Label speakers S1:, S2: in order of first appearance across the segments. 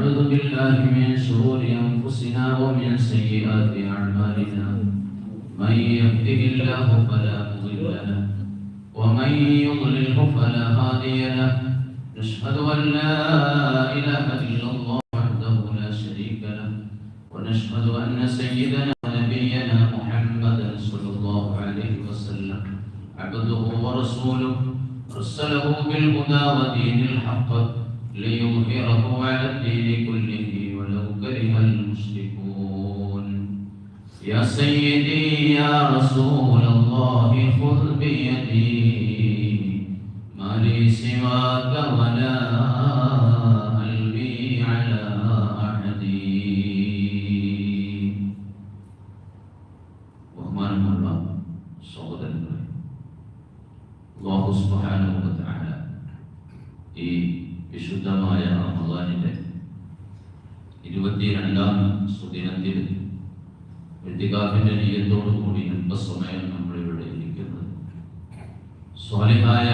S1: ونعوذ بالله من شرور أنفسنا ومن سيئات أعمالنا. من يهده الله فلا مضل له ومن يضلله فلا هادي له. نشهد أن لا إله إلا الله وحده لا شريك له ونشهد أن سيدنا ونبينا محمدا صلى الله عليه وسلم عبده ورسوله. أرسله بالهدى ودين الحق. ليظهره على الدين كله ولو كره المشركون. يا سيدي يا رسول الله خذ بيدي. ما لي سواك ولا قلبي على എത്തികാഫിന്റെ നീയത്തോടു കൂടി അല്പസമയം നമ്മൾ ഇവിടെ ഇരിക്കുന്നത്. സ്വാലിഹായ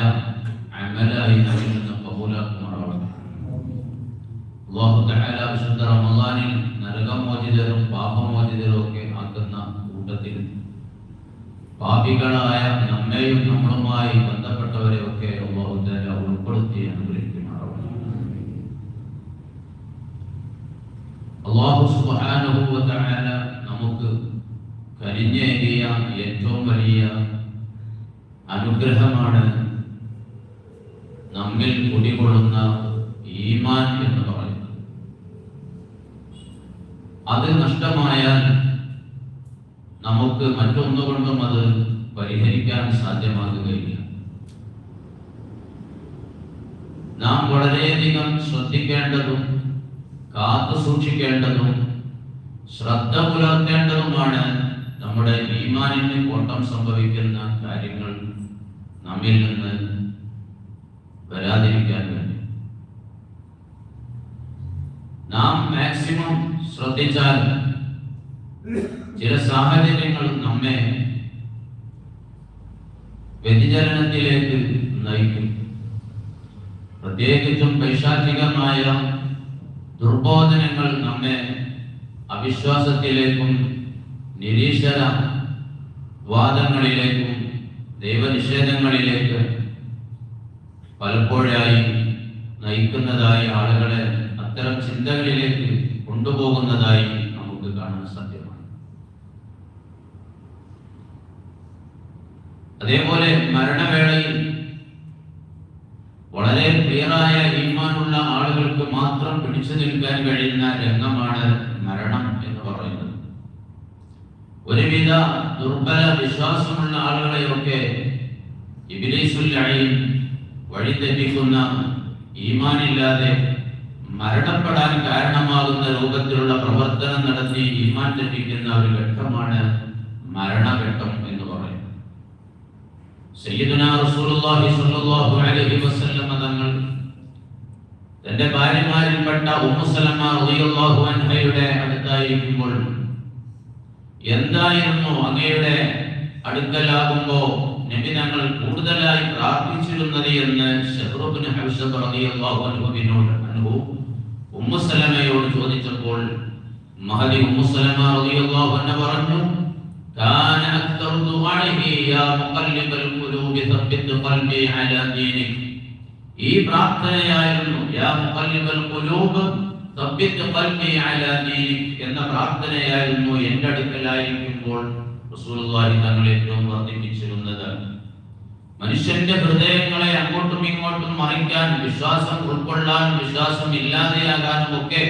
S1: അമലായി നമ്മിൽ നിന്ന് കബൂലാക്കുമാറാവട്ടെ അല്ലാഹു തആല വിശുദ്ധ റമദാനിൽ നരകമോചിതരും പാപമോചിതരും ഒക്കെ ആക്കുന്ന കൂട്ടത്തിൽ പാപികളായ നമ്മെയും നമ്മളുമായി ബന്ധപ്പെട്ടവരെ ഒക്കെ അല്ലാഹു തആല ഉൾപ്പെടുത്തി അനുഗ്രഹിക്കുമാറാവട്ടെ അല്ലാഹു സുബ്ഹാനഹു വ തആല നമുക്ക് കരിഞ്ഞേകിയ ഏറ്റവും വലിയ അനുഗ്രഹമാണ് നമ്മിൽ കുടികൊള്ളുന്ന ഈമാൻ എന്ന് പറയുന്നത്. അത് നഷ്ടമായാൽ നമുക്ക് മറ്റൊന്നുകൊണ്ടും അത് പരിഹരിക്കാൻ സാധ്യമാകുകയില്ല. നാം വളരെയധികം ശ്രദ്ധിക്കേണ്ടതും കാത്തു സൂക്ഷിക്കേണ്ടതും ശ്രദ്ധ പുലർത്തേണ്ടതുമാണ് നമ്മുടെ ഈമാനിന് കോട്ടം സംഭവിക്കുന്ന കാര്യങ്ങൾ നമ്മിൽ നിന്ന് വരാതിരിക്കാൻ വേണ്ടി. നാം മാക്സിമം ശ്രദ്ധിച്ചാൽ ചില സാഹചര്യങ്ങൾ നമ്മെ വ്യതിചലനത്തിലേക്ക് നയിക്കും. പ്രത്യേകിച്ചും പൈശാചികമായ ദുർബോധനങ്ങൾ നമ്മെ അവിശ്വാസത്തിലേക്കും നിരീശ്വര വാദങ്ങളിലേക്കും ദൈവനിഷേധങ്ങളിലേക്ക് പലപ്പോഴായി നയിക്കുന്നതായി ആളുകളെ അത്തരം ചിന്തകളിലേക്ക് കൊണ്ടുപോകുന്നതായി നമുക്ക് കാണാൻ സാധ്യമാണ്. അതേപോലെ മരണവേളയിൽ വളരെ ക്ലിയറായ ഈമാനുള്ള ആളുകൾക്ക് മാത്രം പിടിച്ചു നിൽക്കാൻ കഴിയുന്ന രംഗമാണ് മരണം എന്ന് പറയുന്നത്. ഒരുവിധ ദുർബല വിശ്വാസമുള്ള ആളുകളെയൊക്കെ ഇബിലീസുല്ലായി വഴിതെറ്റിക്കുന്ന ഈമാനില്ലാതെ മരണപ്പെടാൻ കാരണമാകുന്ന രൂപത്തിലുള്ള പ്രവർത്തനം നടത്തി ഈമാൻ തെറ്റിക്കുന്ന ഒരു ഘട്ടമാണ് മരണഘട്ടം എന്ന് പറയുന്നത്. സയ്യിദുന റസൂലുള്ളാഹി സ്വല്ലല്ലാഹു അലൈഹി വസല്ലം തങ്ങൾ തന്റെ ഭാര്യമാരിൽപ്പെട്ട ഉമ്മു സലമ റളിയല്ലാഹു അൻഹയുടെ അടുത്തായിരിക്കുമ്പോൾ എന്തായിരുന്നു അങ്ങയുടെ അടുക്കലാകുമ്പോ നബി ഞങ്ങൾ കൂടുതലായി പ്രാർത്ഥിച്ചിരുന്നത് എന്ന് ഷെഹ്റുബിന് റളിയല്ലാഹു ഉമ്മുസലമയോട് ചോദിച്ചപ്പോൾ മഹദി ഉമ്മുസലമ റളിയല്ലാഹു അൻഹ പറഞ്ഞു അക്തറു മുഖല്ലിബൽ അലാ ഈ പ്രാർത്ഥനയായിരുന്നു എന്ന പ്രാർത്ഥനയായിരുന്നു എന്റെ അടുക്കലായിരിക്കുമ്പോൾ തങ്ങൾ ഏറ്റവും വർദ്ധിപ്പിച്ചിരുന്നത്. മനുഷ്യന്റെ ഹൃദയങ്ങളെ അങ്ങോട്ടും ഇങ്ങോട്ടും മറിക്കാൻ വിശ്വാസം ഉൾക്കൊള്ളാൻ വിശ്വാസം ഇല്ലാതെയാകാനും ഒക്കെ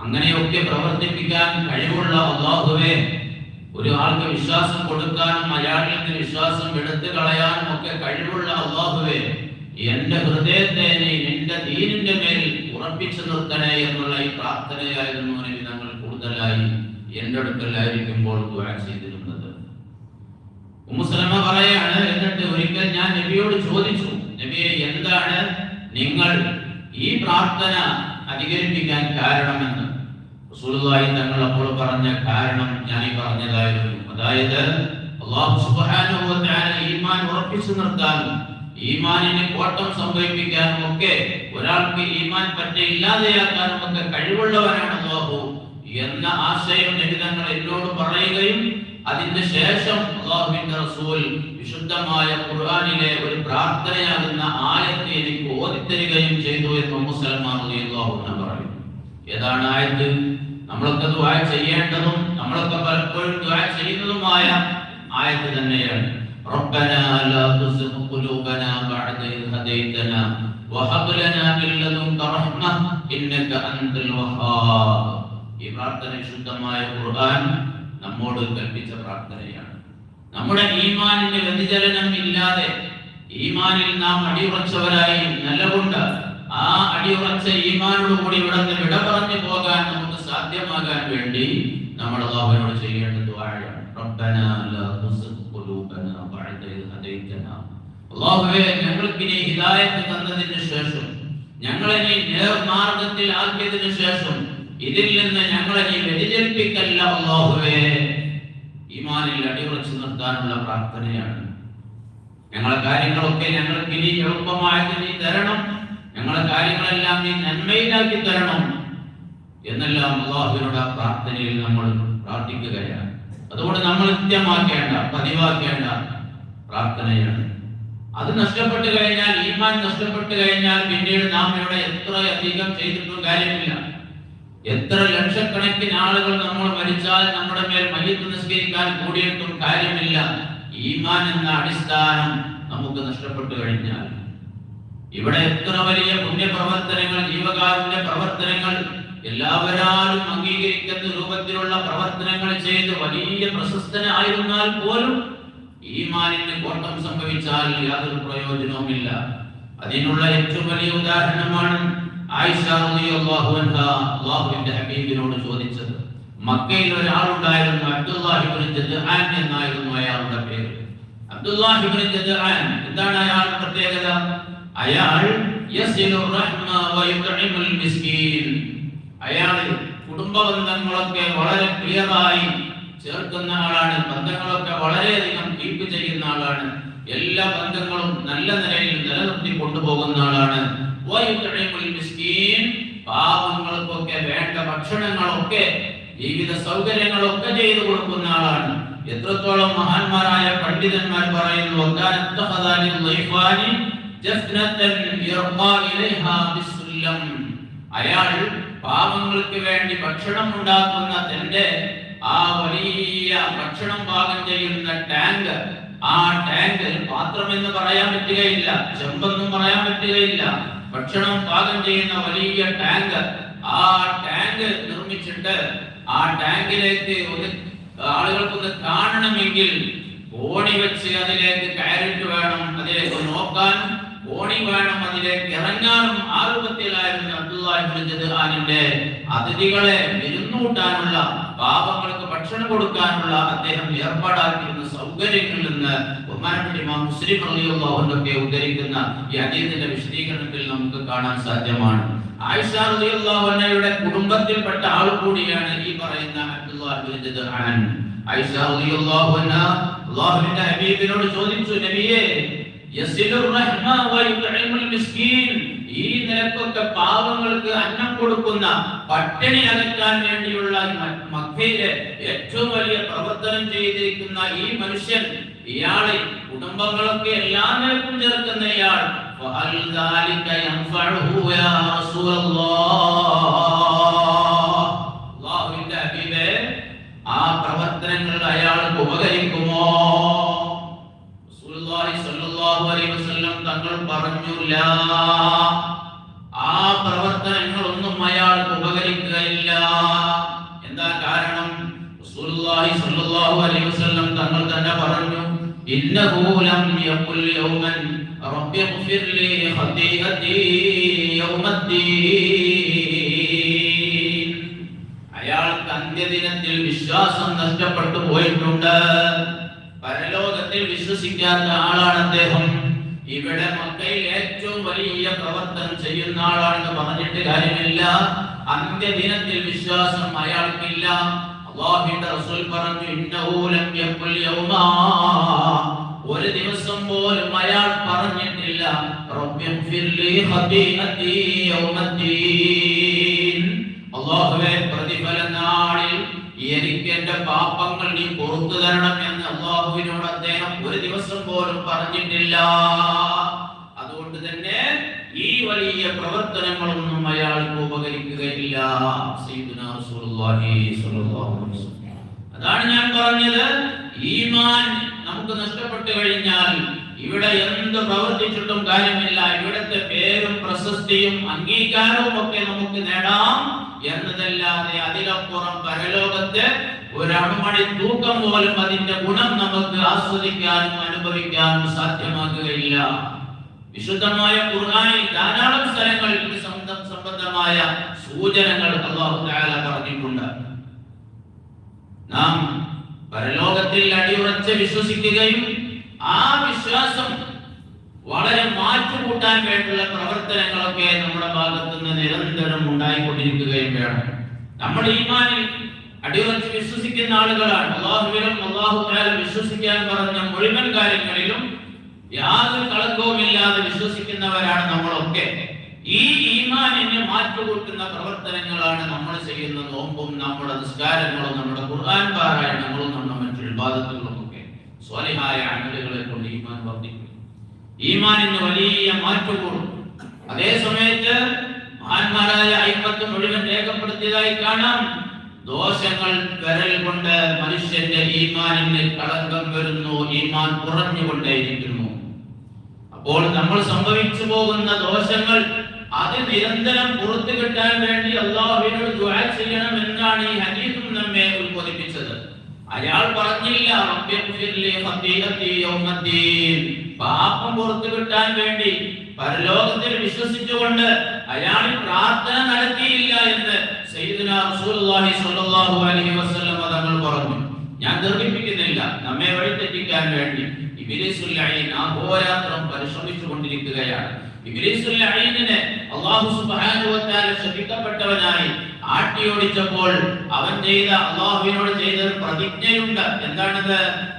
S1: അങ്ങനെയൊക്കെ പ്രവർത്തിപ്പിക്കാൻ കഴിവുള്ള അള്ളാഹുവേ ഒരു ആൾക്ക് വിശ്വാസം കൊടുക്കാനും അയാളിൽ വിശ്വാസം എടുത്തു കളയാനും ഒക്കെ കഴിവുള്ള അള്ളാഹുവേ എന്റെ ഹൃദയത്തെ നിന്റെ ദീനിന്റെ മേൽ ഉറപ്പിച്ചു നിർത്തണേ എന്നുള്ള ഈ പ്രാർത്ഥനയായിരുന്നു ഞങ്ങൾ കൂടുതലായി എന്റെ അടുക്കലായിരിക്കുമ്പോൾ ദുആ ചെയ്തിരുന്നത്. ഉമ്മുസലമ പറയാണ് എന്നിട്ട് ഒരിക്കൽ ഞാൻ നബിയോട് ചോദിച്ചു നബിയെ എന്താണ് നിങ്ങൾ ഈ പ്രാർത്ഥന അധികരിപ്പിക്കാൻ കാരണമെന്ന്? റസൂലുള്ളാഹി തങ്ങൾ അപ്പോൾ പറഞ്ഞ കാരണം ഞാൻ ഈ പറഞ്ഞതായിരുന്നു. അതായത് അല്ലാഹു സുബ്ഹാനഹു വ തആല ഈമാൻ ഉറപ്പിച്ചു നിർത്താനും ഈമാനിന് കോട്ടം സംഭവിപ്പിക്കാനും ഒക്കെ ഒരാൾക്ക് ഈമാൻ പറ്റെ ഇല്ലാതെയാക്കാനും ഒക്കെ കഴിവുള്ളവനാണ് അള്ളാഹു എന്ന ആശയം ലളിതങ്ങൾ എന്നോട് പറയുകയും അതിന്റെ ശേഷം അള്ളാഹുവിന്റെ റസൂൽ വിശുദ്ധമായ ഖുർആനിലെ ഒരു പ്രാർത്ഥനയാകുന്ന ആയത്ത് എനിക്ക് ഓതിത്തരികയും ചെയ്തു എന്ന് സലമാ റളിയല്ലാഹു പറയും ഏതാണ് ആയത്ത്? നമ്മളൊക്കെ ദുആ ചെയ്യേണ്ടതും നമ്മളൊക്കെ പലപ്പോഴും ദുആ ചെയ്യുന്നതുമായ ആയത്ത് തന്നെയാണ്. ربنا لا تزغ قلوبنا بعد إذ هديتنا وهب لنا من لدنك رحمة إنك أنت الوهاب ഈ പ്രാർത്ഥന വിശുദ്ധമായ ഖുർആൻ നമ്മോട് കൽപ്പിച്ച പ്രാർത്ഥനയാണ് നമ്മുടെ ഈമാനിന് വ്യതിചലനം ഇല്ലാതെ ഈമാനിൽ നാം അടിയുറച്ചവരായി നിലകൊണ്ട് ആ അടിയുറച്ച ഈമാനോട് കൂടി ഇവിടെ നിന്ന് വിട പറഞ്ഞു പോകാൻ നമുക്ക് സാധ്യമാകാൻ വേണ്ടി നമ്മൾ അള്ളാഹുവിനോട് ചെയ്യേണ്ട ദുആയാണ് റബ്ബന ലാ തുസിഗ് ഖുലൂബന ബഅദ إذ هديتنا. അള്ളാഹുവേ ഞങ്ങൾക്ക് ഇനി ഹിദായത്ത് തന്നതിന് ശേഷം ഞങ്ങളെ നീ നേർമാർഗത്തിൽ ആക്കിയതിനു ശേഷം ഇതിൽ നിന്ന് ഞങ്ങളെ നീ വ്യതിചലിപ്പിക്കല്ല അള്ളാഹുവേ ഈമാനിൽ അടിയുറച്ചു നിർത്താനുള്ള പ്രാർത്ഥനയാണ്. ഞങ്ങളെ കാര്യങ്ങളൊക്കെ ഞങ്ങൾക്ക് ഇനി എളുപ്പമായിട്ട് നീ തരണം. ഞങ്ങളെ കാര്യങ്ങളെല്ലാം നീ നന്മയിലാക്കി തരണം. എന്നെല്ലാം അള്ളാഹുവിനോട് ആ പ്രാർത്ഥനയിൽ നമ്മൾ പ്രാർത്ഥിക്കുകയാണ്. അതുകൊണ്ട് നമ്മൾ നിത്യമാക്കേണ്ട പതിവാക്കേണ്ട പ്രാർത്ഥനയാണ്. അത് നഷ്ടപ്പെട്ടു കഴിഞ്ഞാൽ ഈമാൻ നഷ്ടപ്പെട്ടു കഴിഞ്ഞാൽ പിന്നീട് നാം ഇവിടെ എത്ര അധികം ചെയ്തിട്ടും കാര്യമില്ല. എത്ര ലക്ഷക്കണക്കിന് ആളുകൾ നമ്മൾ മരിച്ചാൽ നമ്മുടെ മേൽ മയ്യത്ത് നിസ്കരിക്കാൻ കൂടിയിട്ടും കാര്യമില്ല. ഈമാൻ എന്ന അടിസ്ഥാനം നമുക്ക് നഷ്ടപ്പെട്ടു കഴിഞ്ഞാൽ. ഇവിടെ എത്ര വലിയ പുണ്യപ്രവർത്തനങ്ങൾ ജീവകാരുണ്യ പ്രവർത്തനങ്ങൾ എല്ലാവരാലും അംഗീകരിക്കുന്ന രൂപത്തിലുള്ള പ്രവർത്തനങ്ങൾ ചെയ്ത് വലിയ പ്രശസ്തനായിരുന്നാൽ പോലും ഈമാനിന് കോട്ടം സംഭവിച്ചാൽ യാതൊരു പ്രയോജനവുമില്ല. അതിനുള്ള ഏറ്റവും വലിയ ഉദാഹരണമാണ് ആയിഷ റളിയല്ലാഹു അൻഹ അല്ലാഹുവിന്റെ ഹബീബിനോട് ചോദിച്ചത്. മക്കയിൽ ഒരാളുണ്ടായിരുന്നു അബ്ദുല്ലാഹി ഇബ്നു ജദ്ആൻ എന്നായിരുന്നു അയാളുടെ പേര്. അബ്ദുല്ലാഹി ഇബ്നു എന്താണ് അയാളുടെ പ്രത്യേകത? അയാൾ യസിലു റഹ്മ വയുത്ഇമുൽ മിസ്കീൻ. അയാൾ കുടുംബ ബന്ധങ്ങളൊക്കെ വളരെ പ്രിയമായി ചേർക്കുന്ന ആളാണ്. ബന്ധങ്ങളൊക്കെ വളരെയധികം കീപ്പ് ചെയ്യുന്ന ആളാണ്. എല്ലാ ബന്ധങ്ങളും നല്ല നിലയിൽ നിലനിർത്തി കൊണ്ടുപോകുന്ന ആളാണ്. പാവങ്ങൾക്കൊക്കെ വേണ്ട ഭക്ഷണങ്ങളൊക്കെ ജീവിത സൗകര്യങ്ങളൊക്കെ ചെയ്തു കൊടുക്കുന്ന ആളാണ്. എത്രത്തോളം മഹാന്മാരായ പണ്ഡിതന്മാർ പറയുന്നു അയാൾ പാവങ്ങൾക്ക് വേണ്ടി ഭക്ഷണം ഉണ്ടാക്കുന്ന തന്റെ ആ വലിയ ഭക്ഷണം പാകം ചെയ്യുന്ന ടാങ്ക്. ആ ടാങ്ക് പാത്രം എന്ന് പറയാൻ പറ്റുകയില്ല ചെമ്പെന്നും പറയാൻ പറ്റുകയില്ല. ഭക്ഷണം പാകം ചെയ്യുന്ന വലിയ ടാങ്ക്. ആ ടാങ്ക് നിർമ്മിച്ചിട്ട് ആ ടാങ്കിലേക്ക് ഒന്ന് ആളുകൾക്കൊന്ന് കാണണമെങ്കിൽ ഓടി വെച്ച് അതിലേക്ക് കയറിട്ട് വേണം അതിലേക്ക് നോക്കാൻ കോണി വേണം അതിലേക്ക് ഇറങ്ങാനും ആ രൂപത്തിലായിരുന്നു അബ്ദുല്ലാഹിന്റെ അതിഥികളെ വിരുന്നൂട്ടാനുള്ള പാപങ്ങൾക്ക് ഭക്ഷണം കൊടുക്കാനുള്ള അദ്ദേഹം ഏർപ്പാടാക്കിയിരുന്ന സൗകര്യങ്ങളിൽ നിന്ന് ബഹുമാനപ്പെട്ട മുസ്ലിം റളിയല്ലാഹുവിനൊക്കെ ഉദ്ധരിക്കുന്ന ഈ ഹദീസിന്റെ വിശദീകരണത്തിൽ നമുക്ക് കാണാൻ സാധ്യമാണ്. ആയിഷ റളിയല്ലാഹു അൻഹയുടെ കുടുംബത്തിൽപ്പെട്ട ആൾ കൂടിയാണ് ഈ പറയുന്ന അബ്ദുല്ലാഹി ബിൻ ജദ്ആൻ ആയിഷ റളിയല്ലാഹു അൻഹ അല്ലാഹുവിന്റെ ഹബീബിനോട് ചോദിച്ചു നബിയേ ഈ നിലക്കൊക്കെ പാവങ്ങൾക്ക് അന്നം കൊടുക്കുന്ന പട്ടിണി അകറ്റാൻ വേണ്ടിയുള്ള മക്കയിലെ ഏറ്റവും വലിയ പ്രവർത്തനം ചെയ്തിരിക്കുന്ന ഈ മനുഷ്യൻ ഇയാളെ കുടുംബങ്ങളൊക്കെ എല്ലാ നിലക്കും ചേർക്കുന്ന ഇയാൾ. ആ പ്രവർത്തനങ്ങൾ അയാൾക്ക് ഉപകരിക്കുമോ? തങ്ങൾ പറഞ്ഞില്ല. ആ പ്രവർത്തനങ്ങളൊന്നും അയാൾ ഉപകരിക്കുകയില്ല. എന്താ കാരണം? തങ്ങൾ തന്നെ പറഞ്ഞു അയാൾക്ക് അന്ത്യദിനത്തിൽ വിശ്വാസം നഷ്ടപ്പെട്ടു പോയിട്ടുണ്ട്. പരലോകത്തിൽ വിശ്വസിക്കാത്ത ആളാണ് അദ്ദേഹം. ഇവിടെ മക്കയിൽ ഏറ്റവും വലിയ പ്രവർത്തനം ചെയ്യുന്ന ആളാണെന്ന് പറഞ്ഞിട്ട് കാര്യമില്ല. അന്ത്യദിനത്തിൽ വിശ്വാസം അയാൾക്കില്ല. റസൂൽ പറഞ്ഞു യൗമാ. ഒരു ദിവസം പോലും അയാൾ പറഞ്ഞിട്ടില്ല. അല്ലാഹുവേ പ്രതിഫല നാളിൽ എനിക്ക് എന്റെ പാപങ്ങൾ നീ പുറത്തു തരണം എന്ന് അള്ളാഹുവിനോട് അദ്ദേഹം ഒരു ദിവസം പോലും പറഞ്ഞിട്ടില്ല. അതുകൊണ്ട് തന്നെ ഈ വലിയ പ്രവർത്തനങ്ങളൊന്നും അയാൾക്ക് ഉപകരിക്കുകയില്ല. അതാണ് ഞാൻ പറഞ്ഞത്. ഈമാൻ നമുക്ക് നഷ്ടപ്പെട്ടു കഴിഞ്ഞാൽ ഇവിടെ എന്ത് പ്രവർത്തിച്ചിട്ടും കാര്യമില്ല. ഇവിടുത്തെ പേരും പ്രശസ്തിയും അംഗീകാരവും ഒക്കെ നമുക്ക് നേടാം. എന്നതല്ലാതെ അതിലപ്പുറം പരലോകത്ത് ഒരു അണുമണി തൂക്കം പോലും അതിന്റെ ഗുണം നമുക്ക് ആസ്വദിക്കാനും അനുഭവിക്കാനും സാധ്യമാകുകയില്ല. വിശുദ്ധമായ ഖുർആനിൽ ധാരാളം സ്ഥലങ്ങളിൽ ഇത് സംബന്ധ- സംബന്ധമായ സൂചനകൾ അള്ളാഹു തആല പറഞ്ഞിട്ടുണ്ട്. നാം പരലോകത്തിൽ അടിയുറച്ച് വിശ്വസിക്കുകയും ആ വിശ്വാസം വളരെ മാറ്റുകൂട്ടാൻ വേണ്ടിയുള്ള പ്രവർത്തനങ്ങളൊക്കെ നമ്മുടെ ഭാഗത്തു നിന്ന് നിരന്തരം ഉണ്ടായിക്കൊണ്ടിരിക്കുകയും വേണം. നമ്മൾ ഈമാനിൽ അടിയുറച്ച് വിശ്വസിക്കുന്ന ആളുകളാണ്. അള്ളാഹുവിലും അള്ളാഹു വിശ്വസിക്കാൻ പറഞ്ഞ മുഴുവൻ കാര്യങ്ങളിലും യാതൊരു കളങ്കവുമില്ലാതെ വിശ്വസിക്കുന്നവരാണ് നമ്മളൊക്കെ. ഈ ഈമാനിനെ മാറ്റുകൂട്ടുന്ന പ്രവർത്തനങ്ങളാണ് നമ്മൾ ചെയ്യുന്ന നോമ്പും നമ്മുടെ നിസ്കാരങ്ങളും നമ്മുടെ ഖുർആൻ പാരായണങ്ങളും നമ്മുടെ മറ്റു വിവാദത്തുകളും ഒക്കെ സ്വാലിഹായ അമലുകളെ കൊണ്ട് ഈമാൻ വർദ്ധിക്കും. ഈമാനിന് വലിയ മാറ്റം കൊടുക്കും അതേ സമയത്ത് മഹാന്മാരായ അയ്മത്ത് മുഴുവൻ രേഖപ്പെടുത്തിയതായി കാണാം. ദോഷങ്ങൾ വിരൽ കൊണ്ട് മനുഷ്യന്റെ ഈമാനിന് കളങ്കം വരുന്നു ഈമാൻ കുറഞ്ഞുകൊണ്ടേയിരിക്കുന്നു. അപ്പോൾ നമ്മൾ സംഭവിച്ചു പോകുന്ന ദോഷങ്ങൾ അത് നിരന്തരം പുറത്തു കിട്ടാൻ വേണ്ടി അള്ളാഹുവിനോട് ദുആ ചെയ്യണം എന്നാണ് ഈ ഹദീസും നമ്മെ ഉത്ബോധിപ്പിച്ചത്. അയാൾ പറഞ്ഞില്ല പാപം പുറത്തു കിട്ടാൻ വേണ്ടി പരലോകത്തിൽ വിശ്വസിച്ചുകൊണ്ട് അയാൾ പ്രാർത്ഥന നടത്തിയില്ല എന്ന് തങ്ങൾ പറഞ്ഞു. ഞാൻ ദീർഘിപ്പിക്കുന്നില്ല നമ്മെ വഴിതെറ്റിക്കാൻ വേണ്ടി അഹോരാത്രം പരിശ്രമിച്ചു കൊണ്ടിരിക്കുകയാണ്. ഇബ്ലീസുൽ അള്ളാഹു തആല ശപിക്കപ്പെട്ടവനായി ആട്ടിയോടിച്ചപ്പോൾ അവൻ ചെയ്ത അല്ലാഹുവിനോട് ചെയ്ത ഒരു പ്രതിജ്ഞയുണ്ട് എന്താണത്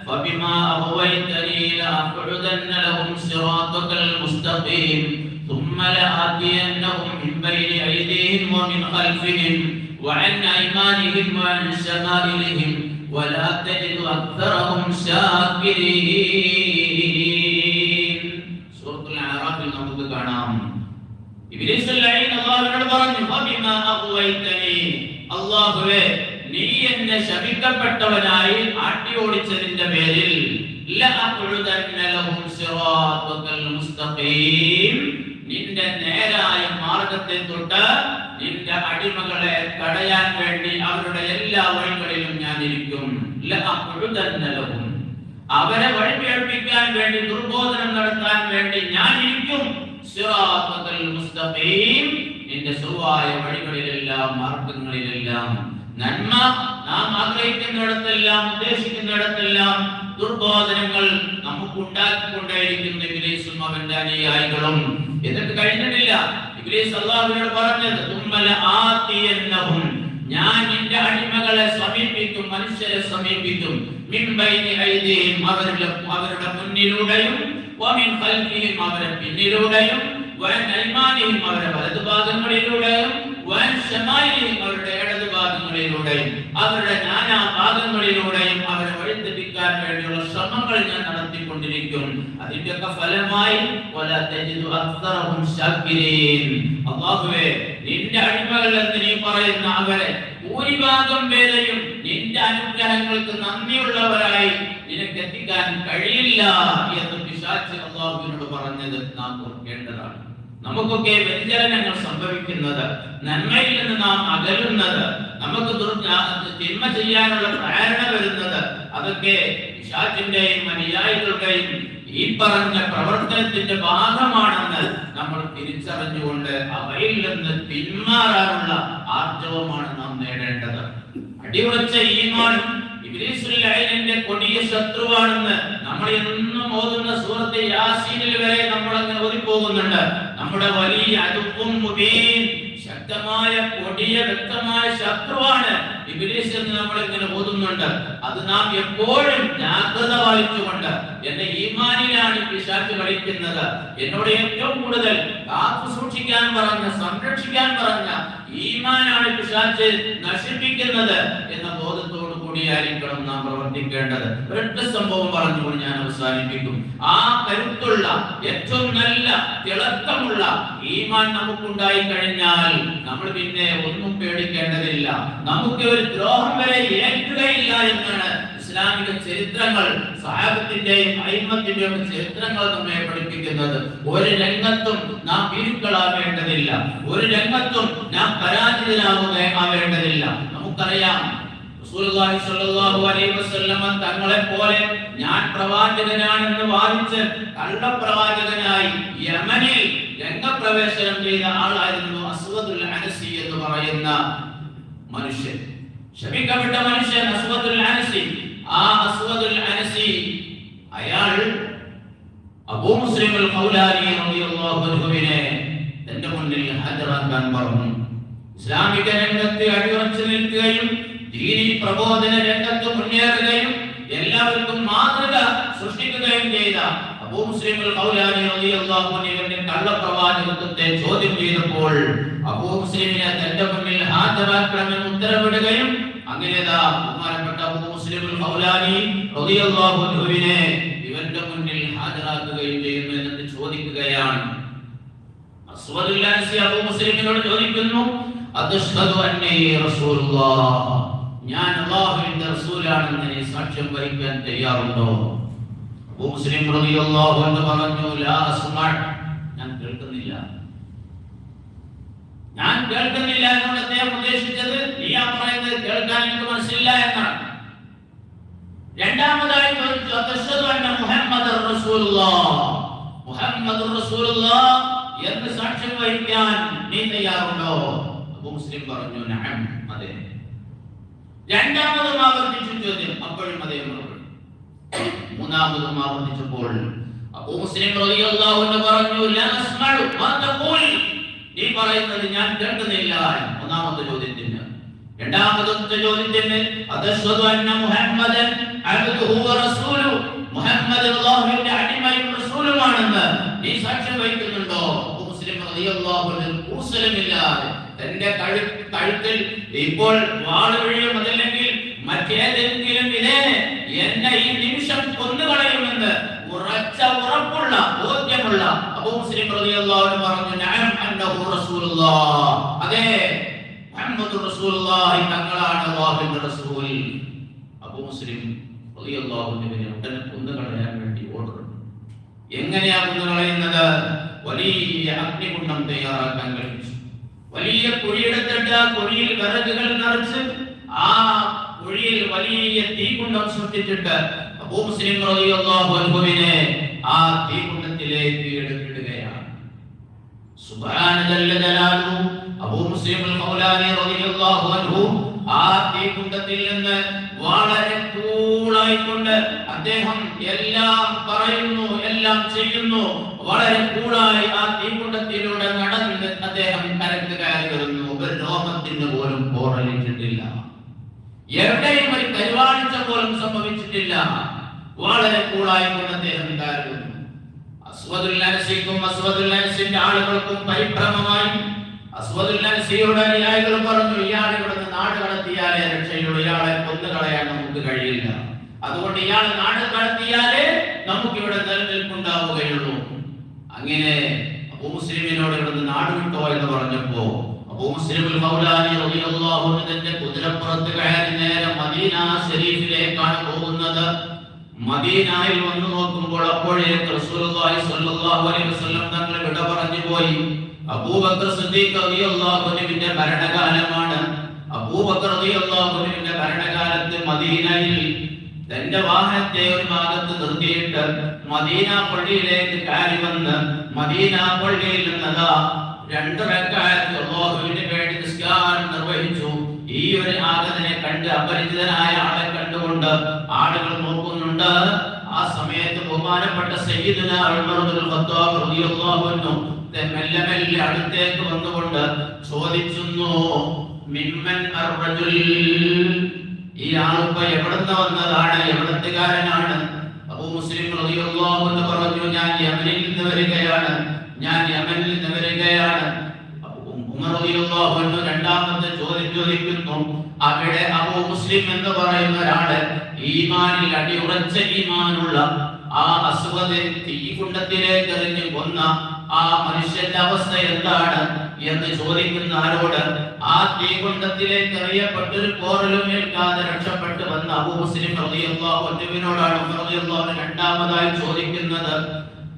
S1: ഫബിമാ അഹവൈതനി ലഅഖുദന്ന ലഹും സിറാത്തകൽ മുസ്തഖീം ثم لآتينهم من بين أيديهم ومن خلفهم وعن أيمانهم وعن شمائلهم ولا تجد أكثرهم شاكرين سورة الأعراف നമുക്ക് കാണാം ഇബ്ലീസ് ലഈൻ അല്ലാഹുവിനോട് പറഞ്ഞു ഫബിമാ അഗ്വൈതനി അല്ലാഹുവേ നീ എന്നെ ശപിക്കപ്പെട്ടവനായി ആട്ടി ഓടിച്ചതിന്റെ പേരിൽ നിന്റെ നേരായ മാർഗത്തെ തൊട്ട് നിന്റെ അടിമകളെ തടയാൻ വേണ്ടി അവരുടെ എല്ലാ വഴികളിലും ഞാൻ ഇരിക്കും അവരെ വഴിപേൽപ്പിക്കാൻ വേണ്ടി ദുർബോധനം നടത്താൻ വേണ്ടി ഞാൻ ഇരിക്കും നിന്റെ സുവായ വഴികളിലെല്ലാം മാർഗങ്ങളിലെല്ലാം നന്മ. നാം ആഗ്രഹിക്കുന്നിടത്തെല്ലാം ഉദ്ദേശിക്കുന്നിടത്തെല്ലാം ദുർബോധനങ്ങൾ നമുക്ക് ഉണ്ടാക്കിക്കൊണ്ടേയിരിക്കുന്ന ഇബ്ലീസും അവന്റെ അനുയായികളും. എന്നിട്ട് കഴിഞ്ഞിട്ടില്ല. ഇബ്ലീസ് അള്ളാഹുവിനോട് പറഞ്ഞത് തുമ്മല ആത്തിയന്നഹും. ഞാൻ നിന്റെ അടിമകളെ സമീപിക്കും മനുഷ്യരെ സമീപിക്കും. അവരുടെ അവരുടെ മുന്നിലൂടെയും അവരുടെ പിന്നിലൂടെയും അവരുടെ വലതുഭാഗങ്ങളിലൂടെയും അവരുടെ ഇടതുഭാഗങ്ങളിലൂടെയും അവരുടെ നാനാ ഭാഗങ്ങളിലൂടെയും അവരെ വഴിതെറ്റിക്കാൻ വേണ്ടിയുള്ള ശ്രമങ്ങൾ ഞാൻ നടത്തിക്കൊണ്ടിരിക്കും. അതിന്റെയൊക്കെ ഫലമായി അല്ലാഹുവേ നിന്റെ അടിമകൾ എന്ന് നീ അവരെ ഭൂരിഭാഗം നിന്റെ അനുഗ്രഹങ്ങൾക്ക് നന്ദിയുള്ളവരായി നിനക്ക് എത്തിക്കാൻ കഴിയില്ല എന്ന് പിശാച്ച് അള്ളാഹുവിനോട് പറഞ്ഞത് നാം ഓർക്കേണ്ടതാണ്. നമുക്കൊക്കെ വ്യതിചലനങ്ങൾ സംഭവിക്കുന്നത് നന്മയിൽ നിന്ന് നാം അകലുന്നത് നമുക്ക് തിന്മ ചെയ്യാനുള്ള പ്രേരണ വരുന്നത് അതൊക്കെ പിശാചിന്റെയും അനുയായികളുടെയും ഈ പറഞ്ഞ പ്രവർത്തനത്തിന്റെ ഭാഗമാണെന്ന് നമ്മൾ തിരിച്ചറിഞ്ഞുകൊണ്ട് അവയിൽ നിന്ന് പിന്മാറാനുള്ള ആർജവമാണ് നാം നേടേണ്ടത്. അടിയുറച്ച ഈമാൻ ഇബ്ലീസുൽ ലഈനിന്റെ കൊടിയ ശത്രുവാണെന്ന് നമ്മൾ എന്നും ഓതുന്ന സൂറത്ത് യാസീനിൽ വരെ നമ്മൾ അങ്ങനെ ഓതിപ്പോകുന്നുണ്ട്. നമ്മുടെ വലിയ അതുപ്പും മുബീൻ ശക്തമായ കൊടിയ വ്യക്തമായ ശത്രുവാണ് ഇബിലീസ് എന്ന് നമ്മൾ ഇങ്ങനെ ഓതുന്നുണ്ട്. അത് നാം എപ്പോഴും ജാഗ്രത പാലിച്ചുകൊണ്ട് എന്റെ ഈമാനിലാണ് പിശാച്ച് കളിക്കുന്നത് എന്നോട് ഏറ്റവും കൂടുതൽ കാത്തു സൂക്ഷിക്കാൻ പറഞ്ഞ സംരക്ഷിക്കാൻ പറഞ്ഞ ഈമാനാണ് പിശാച്ച് നശിപ്പിക്കുന്നത് എന്ന ബോധത്തോടു കൂടിയായിരിക്കണം നാം പ്രവർത്തിക്കേണ്ടത്. ഒരൊറ്റ സംഭവം പറഞ്ഞുകൊണ്ട് ഞാൻ അവസാനിപ്പിക്കും. ആ കരുത്തുള്ള ഏറ്റവും നല്ല തിളക്കമുള്ള ഈമാൻ നമുക്കുണ്ടായി കഴിഞ്ഞാൽ നമ്മൾ പിന്നെ ഒന്നും പേടിക്കേണ്ടതില്ല. നമുക്ക് ഒരു ദ്രോഹം വരെ ഏൽക്കുകയില്ല എന്നാണ് ഇസ്ലാമിക ചരിത്രങ്ങൾ സഹാബത്തിന്റെയും അയിമത്തിന്റെയും ചരിത്രങ്ങൾ നമ്മെ പഠിപ്പിക്കുന്നത്. ഒരു രംഗത്തും നാം ഭീരുക്കളാവേണ്ടതില്ല. ഒരു രംഗത്തും നാം പരാജിതനാവുക ആവേണ്ടതില്ല. നമുക്കറിയാം തങ്ങളെ പോലെ ഞാൻ പ്രവാചകനാണെന്ന് വാദിച്ച് കള്ളപ്രവാചകനായി യമനിൽ രംഗപ്രവേശനം ചെയ്ത ആളായിരുന്നു അസ്വദുൽ അനസി എന്ന് പറയുന്ന മനുഷ്യൻ. ക്ഷമിക്കപ്പെട്ട മനുഷ്യൻ അസ്വദുൽ അനസി. ആ അസ്വദുൽ അനസി അയാൾ അബൂ മുസ്ലിം അൽ ഖൗലാനി റളിയല്ലാഹു അൻഹുവിനെ തന്റെ മുന്നിൽ ഹാജരാക്കാൻ പറഞ്ഞു. ഇസ്ലാമിക രംഗത്തെ അടിയുറച്ചു നിൽക്കുകയും ദീനി പ്രബോധന രംഗത്ത് മുന്നേറുകയും എല്ലാവർക്കും മാതൃക സൃഷ്ടിക്കുകയും ചെയ്ത അബൂ മുസ്ലിം ഖൗലാനി റളിയല്ലാഹു അൻഹുവിന്റെ കള്ളപ്രവാചകത്വത്തെ ചോദ്യം ചെയ്തപ്പോൾ അബൂ മുസ്ലിമിനെ തന്റെ മുന്നിൽ ഹാജരാക്കണമെന്ന് ഉത്തരവിടുകയും അങ്ങനെതാ ബഹുമാനപ്പെട്ട അബൂ മുസ്ലിം ഖൗലാനി റളിയല്ലാഹു അൻഹുവിനെ ഇവന്റെ മുന്നിൽ ഹാജരാക്കുകയും ചെയ്യുന്നു എന്ന് ചോദിക്കുകയാണ്. അസ്വദുൽ അൻസി അബൂ മുസ്ലിമിനോട് ചോദിക്കുന്നു അദ്ഷ്ഹദു അന്നീ റസൂലുള്ളാഹ്? ഞാൻ അല്ലാഹുവിന്റെ റസൂലാണെന്ന് നീ സാക്ഷ്യം വഹിക്കാൻ തയ്യാറുണ്ടോ? മുസ്ലിം റളിയല്ലാഹു അൻഹു പറഞ്ഞു ലാ അസ്മഅ ഞാൻ കേൾക്കുന്നില്ല. ഞാൻ കേൾക്കുന്നില്ല എന്നാണ് അദ്ദേഹം ഉദ്ദേശിച്ചത് നീ ആ പറയുന്നത് കേൾക്കാൻ എനിക്ക് മനസ്സില്ല എന്നാണ്. രണ്ടാമതായി ചോദിച്ചു അതശ്ഹദു അന്ന മുഹമ്മദ് റസൂലുള്ളാഹ് മുഹമ്മദ് എന്ന് സാക്ഷ്യം വഹിക്കാൻ നീ തയ്യാറുണ്ടോ? അബൂ മുസ്ലിം പറഞ്ഞു നഅം അതെ. രണ്ടാമതും ആവർത്തിച്ചു ചോദ്യം. അപ്പോഴും അതേ മറുപടി മൂന്നാമതും ആവർത്തിച്ചപ്പോൾ അബൂ റളിയല്ലാഹു പറഞ്ഞു നീ പറയുന്നത് ഞാൻ ഒന്നാമത്തെ ചോദ്യത്തിന്. രണ്ടാമത്തെ ചോദ്യത്തിന് മുഹമ്മദൻ വ റസൂലു. മുഹമ്മദ് അടിമയും നീ സാക്ഷ്യം വഹിക്കുന്നുണ്ടോ? മുസ്ലിം റളിയല്ലാഹു തന്റെ കഴുത്തിൽ ഇപ്പോൾ വാൾ വീഴും അതല്ലെങ്കിൽ മറ്റേതെങ്കിലും ഇതേ എന്നെ ഈ നിമിഷം കൊന്നുകളയുമെന്ന് ഉറച്ച ഉറപ്പുള്ള ബോധ്യമുള്ള അബൂ മുസ്ലിം റളിയല്ലാഹു പറഞ്ഞു നഅം അന്നഹു റസൂലുള്ളാഹ് അതെ മുഹമ്മദ് റസൂലുള്ളാഹി തങ്ങളാണ് അല്ലാഹുവിന്റെ റസൂൽ. അബൂ മുസ്ലിം റളിയല്ലാഹു അൻഹുവിനെ ഉടനെ കൊന്നുകളയാൻ വേണ്ടി ഓർഡർ എങ്ങനെയാ കൊന്നുകളയുന്നത്? വലിയ അഗ്നികുണ്ഡം തയ്യാറാക്കാൻ കഴിച്ചു വലിയ കുഴിയെടുത്തിട്ട് കുഴിയിൽ വിറകുകൾ നിറച്ച് ആ കുഴിയിൽ വലിയ തീകുണ്ടം സൃഷ്ടിച്ചിട്ട് മുസ്ലിം ആ തീകുണ്ടത്തിലേക്ക് എടുത്തിടുകയാണ്. ആ തീകുണ്ടത്തിൽ നിന്ന് വളരെ അദ്ദേഹം എല്ലാം പറയുന്നു എല്ലാം ചെയ്യുന്നു. വളരെ കൂളായി ആ തീകുണ്ടത്തിലൂടെ നടന്ന് അദ്ദേഹം കയറി വരുന്നു ഒരു രോമത്തിന് പോലും പോറലിച്ചിട്ടില്ല എവിടെയും ഒരു കരുവാണിച്ച പോലും സംഭവിച്ചിട്ടില്ല. വളരെ കൂളായി കൊണ്ട് അദ്ദേഹം അനസിക്കും അസ്വദുൽ അനസിന്റെ ആളുകൾക്കും പരിഭ്രമമായി അസ്വദുൽ അനസിയുടെ അനുയായികൾ പറഞ്ഞു ഇയാൾ ഇവിടുന്ന് നാട് കടത്തിയാലേ രക്ഷയുള്ളൂ. ഇയാളെ കൊന്നുകളയാൻ നമുക്ക് കഴിയില്ല. അതുകൊണ്ട് ഇയാൾ നാട് കടത്തിയാലേ നമുക്ക് ഇവിടെ നിലനിൽപ്പുണ്ടാവുകയുള്ളൂ. അങ്ങനെ മുസ്ലിമിനോട് ഇവിടുന്ന് നാട് വിട്ടോ എന്ന് പറഞ്ഞപ്പോ കുതിരപ്പുറത്ത് കയറി നേരെ മദീന ശരീഫിലേക്കാണ് പോകുന്നത്. മദീനയിൽ വന്നു നോക്കുമ്പോൾ അപ്പോഴേക്ക് റസൂലുള്ളാഹി സ്വല്ലല്ലാഹു അലൈഹി വസല്ലം തങ്ങൾ വിട പറഞ്ഞു പോയി. അബൂബക്കർ സിദ്ദീഖ് റളിയല്ലാഹു അൻഹുവിന്റെ മരണകാലമാണ് അബൂബക്കർ റളിയല്ലാഹു അൻഹുവിന്റെ മരണകാലത്ത് മദീനയിൽ തന്റെ വാഹനത്തെ ഒരു ഭാഗത്ത് നിർത്തിയിട്ട് മദീന പള്ളിയിലേക്ക് കയറി വന്ന് മദീന പള്ളിയിൽ നിന്നതാ രണ്ട് റക്അത്ത് ഒരു ആഗതനെ കണ്ട് അപരിചിതനായ ആളെ കണ്ടുകൊണ്ട് ആളുകൾ നോക്കുന്നുണ്ട്. ആ സമയത്ത് ബഹുമാനപ്പെട്ട സയ്യിദുന ഉമർ ഖത്താബ് റളിയല്ലാഹു അൻഹു മെല്ലെ മെല്ലെ അടുത്തേക്ക് വന്നുകൊണ്ട് ചോദിക്കുന്നു മിമ്മൻ അർറജുൽ? ഈ ആളിപ്പോ എവിടുന്ന് വന്നതാണ്? എവിടത്തുകാരനാണ്? അബൂ മുസ്ലിം റളിയല്ലാഹു അൻഹു പറഞ്ഞു ഞാൻ യമനിൽ നിന്ന് വരികയാണ്. ഞാൻ യമനിൽ നിന്ന് വരികയാണ്. രണ്ടാമത്തെ ചോദ്യം ചോദിക്കുന്നു. അവിടെ അബൂ മുസ്ലിം എന്ന് പറയുന്ന ഒരാൾ ഈമാനിൽ അടിയുറച്ച ഈമാനുള്ള ആ അസുഖത്തെ തീകുണ്ടത്തിലേക്ക് എറിഞ്ഞു കൊന്ന ആ മനുഷ്യന്റെ അവസ്ഥ എന്താണ് എന്ന് ചോദിക്കുന്ന ആരോട് ആ തീകുണ്ടത്തിലേക്ക് എറിയപ്പെട്ടൊരു പോറലും ഏൽക്കാതെ രക്ഷപ്പെട്ടു വന്ന അബൂ മുസ്ലിം റളിയല്ലാഹു രണ്ടാമതായി ചോദിക്കുന്നത്.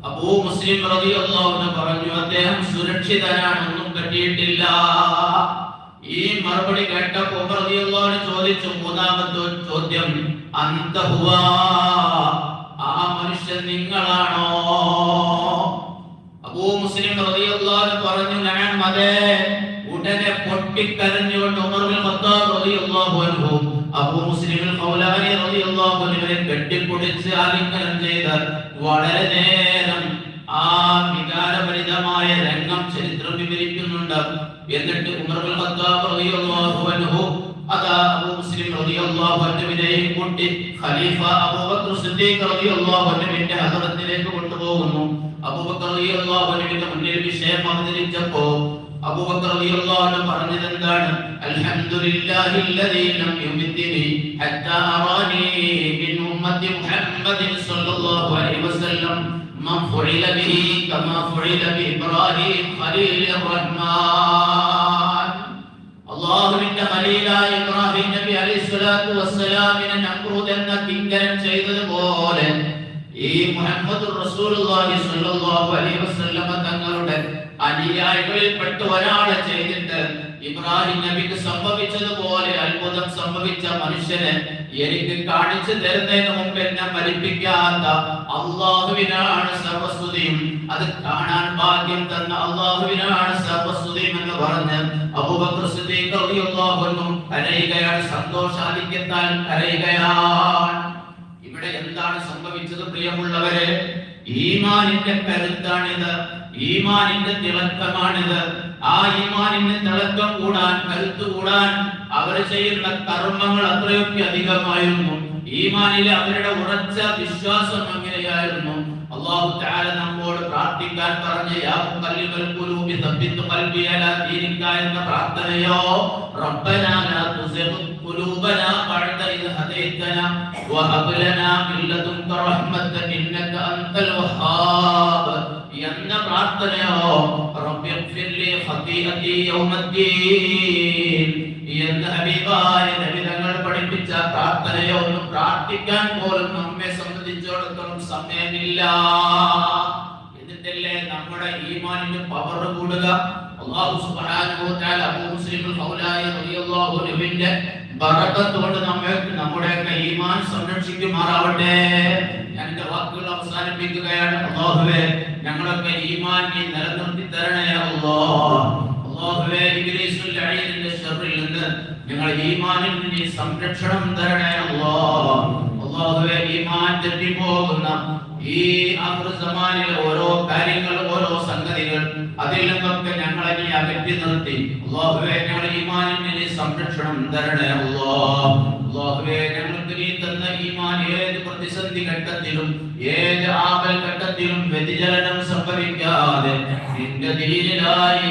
S1: അബൂ മുസ്ലിം റളിയല്ലാഹു പറഞ്ഞു അദ്ദേഹം സുരക്ഷിതനാണ് ഒന്നും പറ്റിയിട്ടില്ല. ഈ മറുപടി കേട്ടപ്പോ അൻഹു ചോദിച്ചു മൂന്നാമത്തെ ചോദ്യം അന്ത ഹുവാ? ആ മനുഷ്യൻ നിങ്ങളാണോ? അബൂ മുസ്ലിം അൻഹു പറഞ്ഞു ഞാൻ അതെ ഉടനെ പൊട്ടിക്കരഞ്ഞുകൊണ്ട് ഉമർ ബിൻ ഖത്താബ് റളിയല്ലാഹു അൻഹു അബൂ മുസ്ലിം ഖൗലാനി റളിയല്ലാഹു അൻഹുവിനെ കെട്ടിപ്പിടിച്ച് ആലിംഗനം ചെയ്ത് വളരെ നേരം ആ വികാരഭരിതമായ രംഗം ചരിത്രം വിവരിക്കുന്നുണ്ട്. എന്നിട്ട് ഉമർ ബിൻ ഖത്താബ് റളിയല്ലാഹു അൻഹു അതാ അബൂ മുസ്ലിം റളിയല്ലാഹു അൻഹുവിനെയും കൂട്ടി ഖലീഫ അബൂബക്കർ സിദ്ദീഖ് റളിയല്ലാഹു അൻഹുവിന്റെ ഹദറത്തിലേക്ക് കൊണ്ടുപോകുന്നു. അബൂബക്കർ റളിയല്ലാഹു അൻഹുവിന്റെ മുന്നിൽ വിഷയം അവതരിച്ചപ്പോൾ അബൂബക്കർ റളിയല്ലാഹു അൻഹു അൽഹംദുലില്ലാഹി അൽദീ ലം യുമിദ്നി ഹത്താ അറാനി മിൻ ഉമ്മത്തി മുഹമ്മദിൻ സ്വല്ലല്ലാഹു അലൈഹി വസല്ലം. ഫുഇല ബിഹി കമാ ഫുഇല ബി ഇബ്രാഹിം ഖലീലിർ റഹ്മാൻ അള്ളാഹുവിന്റെ ഖലീലായ ഇബ്രാഹിം നബി അലൈഹി സ്വലാത്തു വസ്സലാമിനെ നമ്രൂദ് എന്ന കിങ്കരൻ ചെയ്തതുപോലെ ഈ മുഹമ്മദ് റസൂലുള്ളാഹി സ്വല്ലല്ലാഹു അലൈഹി വസല്ലമ തങ്ങളുടെ അനുയായികളിൽപ്പെട്ട ഒരാളെ ചെയ്തിട്ട് ഇബ്രാഹിം നബിക്ക് സംഭവിച്ചതുപോലെ അത്ഭുതം സംഭവിച്ച മനുഷ്യനെ എനിക്ക് കാണിച്ചു തരുന്നതിന് മുമ്പ് എന്നെ മരിപ്പിക്കാത്ത അള്ളാഹുവിനാണ് സർവസ്തുതിയും. അത് കാണാൻ ഭാഗ്യം തന്ന അള്ളാഹുവിനാണ് സർവസ്തുതിയും എന്ന് പറഞ്ഞ് അബൂബക്കർ സിദ്ദീഖ് റളിയല്ലാഹു അൻഹു കരയുകയാണ്. സന്തോഷാധിക്യത്താൽ കരയുകയാണ്. ഇവിടെ എന്താണ് സംഭവിച്ചത് പ്രിയമുള്ളവരെ? ഈമാനിന്റെ കരുത്താണിത്. ഈമാനിന്റെ തിളക്കമാണിത്. ആ ഈമാനിന്റെ തിളക്കം കൂടാൻ കരുത്ത് കൂടാൻ അവർ ചെയ്യുന്ന കർമ്മങ്ങൾ അത്രയൊക്കെ അധികമായിരുന്നു. ഈമാനിലെ അവരുടെ ഉറച്ച വിശ്വാസം തആല നമ്മോട് പ്രാർത്ഥിക്കാൻ പറഞ്ഞ എന്ന പ്രാർത്ഥനയോ റബ്ബനാ ലാ ഖതീഅതി യൗമദ്ദീൻ. എന്ന് ഹബീബായ നബി തങ്ങൾ പഠിപ്പിച്ച പ്രാർത്ഥനയോ ഒന്ന് പ്രാർത്ഥിക്കാൻ പോലും നമ്മെ സംബന്ധിച്ചിടത്തോളം സമയമില്ല. എന്നിട്ടല്ലേ നമ്മുടെ ഈമാനിന്റെ പവർ കൂടുക? അല്ലാഹു സുബ്ഹാനഹു തആല അബൂ മുസ്ലിം ഖൗലായി റളിയല്ലാഹു അൻഹുവിന്റെ ബറക്കത്ത് കൊണ്ട് നമ്മെ നമ്മുടെ ഈമാൻ സംരക്ഷിക്കുമാറാവട്ടെ. എന്റെ വാക്കുകൾ അവസാനിപ്പിക്കുകയാണ്. അല്ലാഹുവേ ഞങ്ങളൊക്കെ ഈമാൻ നിലനിർത്തി തരണേ അല്ലാഹ്. അല്ലാഹുവേ ഇബ്ലീസുൽ ലഈനിന്റെ ശർറിൽ നിന്ന് ഞങ്ങൾ ഈമാനിൽ നീ സംരക്ഷണം തരണേ അല്ലാഹ് അല്ലാഹുവേ ഈമാൻ തെറ്റിപ്പോകുന്ന ഈ അമൃതമാനിലെ ഓരോ കാര്യങ്ങൾ ഓരോ സംഗതികൾ അതിൽ നിന്നൊക്കെ ഞങ്ങളെ നീ അകറ്റി നിർത്തി. അല്ലാഹുവേ ഞങ്ങൾ ഈമാനിന് സംരക്ഷണം തരണേ അല്ലാഹ് ഞങ്ങൾക്ക് നീ തന്ന ഈമാൻ ഏത് പ്രതിസന്ധി ഘട്ടത്തിലും ഏത് ആപൽ ഘട്ടത്തിലും വ്യതിചലനം സംഭവിക്കാതെ നിന്റെ ദീനിലായി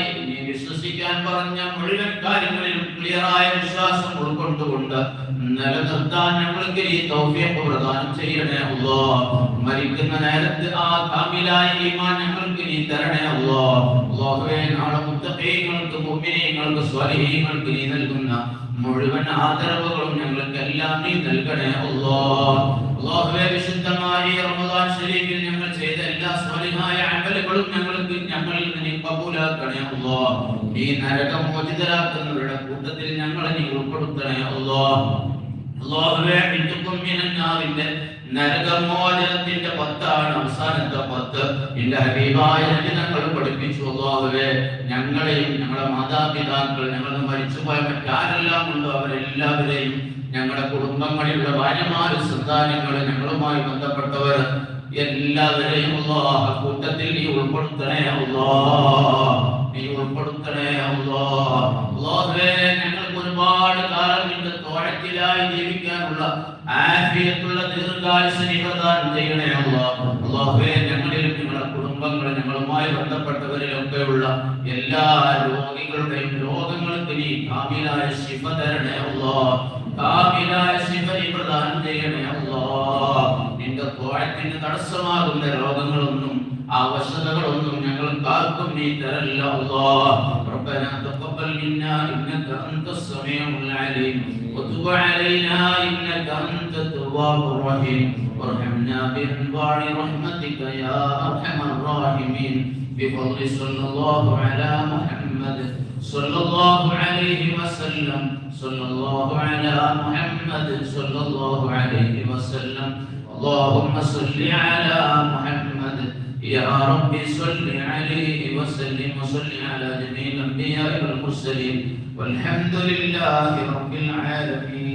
S1: വിശ്വസിക്കാൻ പറഞ്ഞ മുഴുവൻ കാര്യങ്ങളിലും ക്ലിയറായ വിശ്വാസം ഉൾക്കൊണ്ടുകൊണ്ട് നിലനിർത്താൻ ഞങ്ങൾക്ക് ഈ തൗഫീഖ് പ്രദാനം ചെയ്യണേ ഉള്ളോ മരിക്കുന്ന നേരത്ത് ആ കാമിലായ ഈമാൻ ഞങ്ങൾക്ക് നീ തരണേ ഉള്ളോ അല്ലാഹുവേ നാളെ മുത്തഖീങ്ങൾക്ക് മുഅ്മിനീങ്ങൾക്ക് സ്വാലിഹീങ്ങൾക്ക് നീ നൽകുന്ന മുഴുവൻ ആദരവുകളും ഞങ്ങൾക്ക് എല്ലാം നീ നൽകണേ ഉള്ളോ അല്ലാഹുവേ വിശുദ്ധമായ റമദാൻ ശരീഫിൽ ഞങ്ങൾ ചെയ്ത എല്ലാ സ്വാലിഹായ അമലുകളും ഞങ്ങൾക്ക് ഞങ്ങളിൽ നിന്ന് കബൂലാക്കണേ അല്ലാഹ്. നീ നരകമോചിതരാക്കുന്നവരുടെ കൂട്ടത്തിൽ ഞങ്ങളെ നീ ഉൾപ്പെടുത്തണേ അല്ലാഹ്. അല്ലാഹുവേ ഇതുക്കും മിനന്നാറിന്റെ നരകമോചനത്തിന്റെ പത്താണ് അവസാനത്തെ പത്ത്. എന്റെ ഹരീബായ ഞങ്ങൾ പഠിപ്പിച്ചു അല്ലാഹുവേ. ഞങ്ങളെയും ഞങ്ങളുടെ മാതാപിതാക്കൾ ഞങ്ങൾ മരിച്ചുപോയ മറ്റാരെല്ലാം ഉണ്ടോ? അവരെല്ലാവരെയും ഞങ്ങളുടെ കുടുംബങ്ങളിലുള്ള ഭാര്യമാര് സന്താനങ്ങൾ ഞങ്ങളുമായി ബന്ധപ്പെട്ടവർ എല്ലാവരെയും അല്ലാഹ് കൂട്ടത്തിൽ നീ ഉൾപ്പെടുത്തണേ അല്ലാഹ് നീ ഉൾപ്പെടുത്തണേ അല്ലാഹുവേ ഞങ്ങൾക്ക് ഒരുപാട് കാലം നിന്റെ തോഴത്തിലായി ജീവിക്കാനുള്ള ആഫിയത്തുള്ള ദീർഘായുസ് നീ പ്രദാനം ചെയ്യണേ അല്ലാ അല്ലാഹുവേ ഞങ്ങളിലും ഞങ്ങളുടെ കുടുംബങ്ങൾ ഞങ്ങളുമായി ബന്ധപ്പെട്ടവരിലൊക്കെയുള്ള എല്ലാ രോഗികളുടെയും രോഗങ്ങൾക്ക് നീ കാമിലായ ശിഫ തരണേ അള്ളാഹ് കാമിലായ ശിവ പ്രദാനം ചെയ്യണേ അല്ലാ നിന്റെ തോഴത്തിന് തടസ്സമാകുന്ന രോഗങ്ങളൊന്നും അവശതകളൊന്നും ഞങ്ങൾക്ക് ആർക്കും നീ തരല്ല അല്ലാ ربنا تقبل منا انك انت السميع العليم وتب علينا انك انت التواب الرحيم وارحمنا بانواع رحمتك يا ارحم الراحمين بفضل صلى الله على محمد صلى الله عليه وسلم صلى الله على محمد صلى الله عليه وسلم اللهم صل على محمد. يا رب صل عليه وسلم وصل على جميع الأنبياء والمرسلين. والحمد لله رب العالمين.